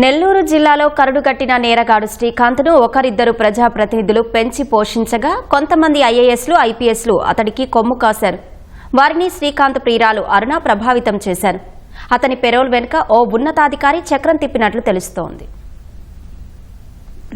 నెల్లూరు జిల్లాలో కరుడుగట్టిన నేరగాడు శ్రీకాంత్ను ఒకరిద్దరు ప్రజాప్రతినిధులు పెంచి పోషించగా కొంతమంది ఐఏఎస్లు ఐపీఎస్లు అతడికి కొమ్ము కాశారు. వారిని శ్రీకాంత్ ప్రియురాలు అరుణ ప్రభావితం చేశారు. అతని పెరోల్ వెనుక ఓ ఉన్నతాధికారి చక్రం తిప్పినట్లు తెలుస్తోంది.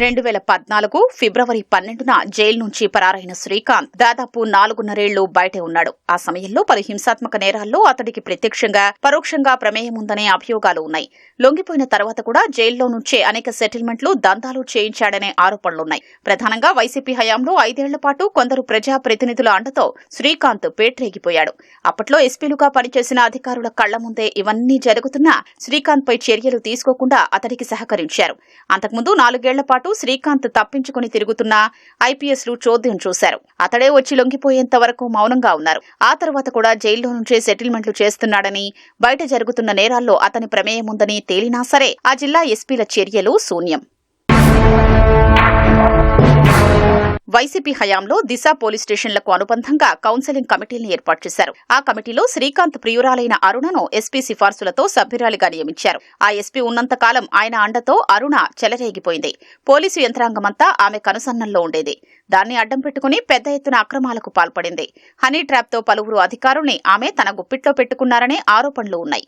రెండు వేల పద్నాలుగు ఫిబ్రవరి పన్నెండున జైలు నుంచి పరారైన శ్రీకాంత్ దాదాపు నాలుగున్నరేళ్ళు బయటే ఉన్నాడు. ఆ సమయంలో పలు హింసాత్మక నేరాల్లో అతడికి ప్రత్యక్షంగా పరోక్షంగా ప్రమేయం ఉందనే అభియోగాలు ఉన్నాయి. లొంగిపోయిన తర్వాత కూడా జైల్లో నుంచే అనేక సెటిల్మెంట్లు దందాలు చేయించాడనే ఆరోపణలున్నాయి. ప్రధానంగా వైసీపీ హయాంలో ఐదేళ్ళ పాటు కొందరు ప్రజాప్రతినిధుల అండతో శ్రీకాంత్ పేట్రేగిపోయాడు. అప్పట్లో ఎస్పీలుగా పనిచేసిన అధికారుల కళ్ళ ముందే ఇవన్నీ జరుగుతున్నా శ్రీకాంత్ పై చర్యలు తీసుకోకుండా అతడికి సహకరించారు. అంతకుముందు నాలుగేళ్ళ పాటు శ్రీకాంత్ తప్పించుకుని తిరుగుతున్న ఐపీఎస్లు చోద్యం చూశారు. అతడే వచ్చి లొంగిపోయేంత వరకు మౌనంగా ఉన్నారు. ఆ తర్వాత కూడా జైల్లో నుంచే సెటిల్మెంట్లు చేస్తున్నాడని బయట జరుగుతున్న నేరాల్లో అతని ప్రమేయం ఉందని తేలినా సరే ఆ జిల్లా ఎస్పీల చర్యలు శూన్యం. వైసీపీ హయాంలో దిశ పోలీస్ స్టేషన్లకు అనుబంధంగా కౌన్సెలింగ్ కమిటీని ఏర్పాటు చేశారు. ఆ కమిటీలో శ్రీకాంత్ ప్రియురాలైన అరుణను ఎస్పీ సిఫార్సులతో సభ్యురాలిగా నియమించారు. ఆ ఎస్పీ ఉన్నంతకాలం ఆయన అండతో అరుణ చెలరేగిపోయింది. పోలీసు యంత్రాంగమంతా ఆమె కనుసన్నల్లో ఉండేది. దాన్ని అడ్డం పెట్టుకుని పెద్ద ఎత్తున అక్రమాలకు పాల్పడింది. హనీ ట్రాప్తో పలువురు అధికారుల్ని ఆమె తన గుప్పిట్లో పెట్టుకున్నారనే ఆరోపణలు ఉన్నాయి.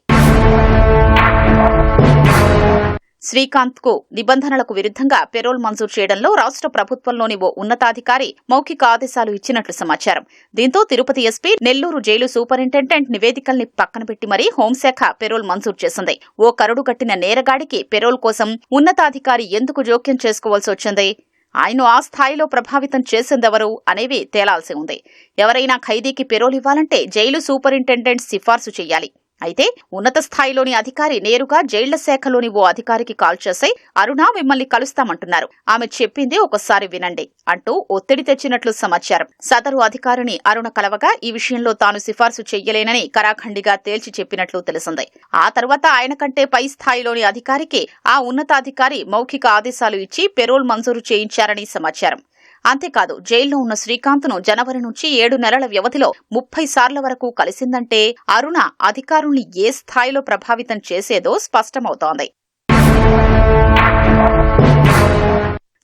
శ్రీకాంత్కు నిబంధనలకు విరుద్ధంగా పెరోల్ మంజూరు చేయడంలో రాష్ట్ర ప్రభుత్వంలోని ఓ ఉన్నతాధికారి మౌఖిక ఆదేశాలు ఇచ్చినట్లు సమాచారం. దీంతో Tirupati SP Nellore jail superintendent నివేదికల్ని పక్కన పెట్టి మరీ హోంశాఖ పెరోల్ మంజూరు చేసింది. ఓ కరుడు కట్టిన నేరగాడికి పెరోల్ కోసం ఉన్నతాధికారి ఎందుకు జోక్యం చేసుకోవాల్సి వచ్చింది? ఆయన్ను ఆ స్థాయిలో ప్రభావితం చేసిందెవరు అనేవి తేలాల్సి ఉంది. ఎవరైనా ఖైదీకి పెరోల్ ఇవ్వాలంటే జైలు సూపరింటెండెంట్ సిఫార్సు చేయాలి. అయితే ఉన్నత స్థాయిలోని అధికారి నేరుగా జైళ్ళ శాఖలోని ఓ అధికారికి కాల్ చేసి అరుణ మిమ్మల్ని కలుస్తామంటున్నారు. ఆమె చెప్పింది ఒకసారి వినండి అంటూ ఒత్తిడి తెచ్చినట్లు సమాచారం. సదరు అధికారిని అరుణ కలవగా ఈ విషయంలో తాను సిఫార్సు చెయ్యలేనని కరాఖండిగా తేల్చి చెప్పినట్లు తెలిసింది. ఆ తర్వాత ఆయన కంటే పై స్థాయిలోని అధికారికి ఆ ఉన్నతాధికారి మౌఖిక ఆదేశాలు ఇచ్చి పెరోల్ మంజూరు చేయించారని సమాచారం. అంతేకాదు జైల్లో ఉన్న శ్రీకాంత్ను జనవరి నుంచి ఏడు నెలల వ్యవధిలో ముప్పై సార్ల వరకు కలిసిందంటే అరుణ అధికారుల్ని ఏ స్థాయిలో ప్రభావితం చేసేదో స్పష్టమవుతోంది.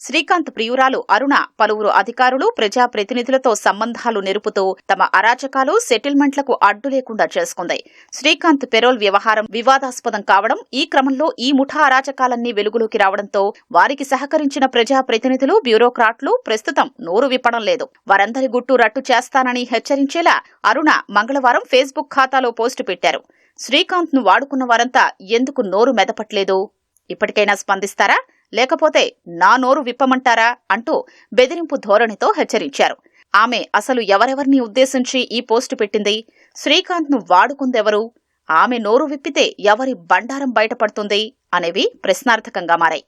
శ్రీకాంత్ ప్రియురాలు అరుణ పలువురు అధికారులు ప్రజా ప్రతినిధులతో సంబంధాలు నిరుపుతూ తమ అరాచకాలు సెటిల్మెంట్లకు అడ్డు లేకుండా చేసుకుంది. శ్రీకాంత్ పెరోల్ వ్యవహారం వివాదాస్పదం కావడం ఈ క్రమంలో ఈ ముఠా అరాచకాలన్నీ వెలుగులోకి రావడంతో వారికి సహకరించిన ప్రజా ప్రతినిధులు బ్యూరోక్రాట్లు ప్రస్తుతం నోరు విప్పడం లేదు. వారందరి గుట్టు రట్టు చేస్తానని హెచ్చరించేలా అరుణ మంగళవారం ఫేస్బుక్ ఖాతాలో పోస్టు పెట్టారు. శ్రీకాంత్ను వాడుకున్న వారంతా ఎందుకు నోరు మెదపట్లేదు? ఇప్పటికైనా స్పందిస్తారా? లేకపోతే నా నోరు విప్పమంటారా అంటూ బెదిరింపు ధోరణితో హెచ్చరించారు. ఆమె అసలు ఎవరెవరిని ఉద్దేశించి ఈ పోస్టు పెట్టింది? శ్రీకాంత్ను వాడుకుందెవరు? ఆమె నోరు విప్పితే ఎవరి బండారం బయటపడుతుంది? అనేవి ప్రశ్నార్థకంగా మారాయి.